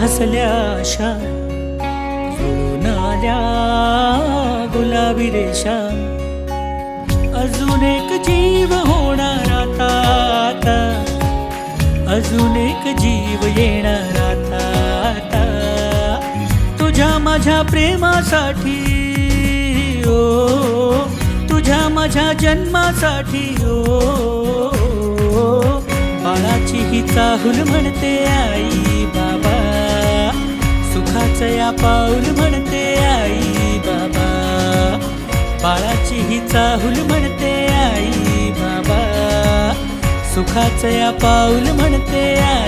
हसल्या आशा जुळून आल्या गुलाबी रेषा. अजून एक जीव होणार आता आता. अजून एक जीव येणार आता आता. तुझ्या माझ्या प्रेमासाठी ओ. तुझ्या माझ्या जन्मासाठी ओ. ही चाहूल म्हणते आई बाबा. सुखाचं या पाऊल म्हणते आई बाबा. बाळाची ही चाहूल म्हणते आई बाबा. सुखाचं या पाऊल म्हणते आई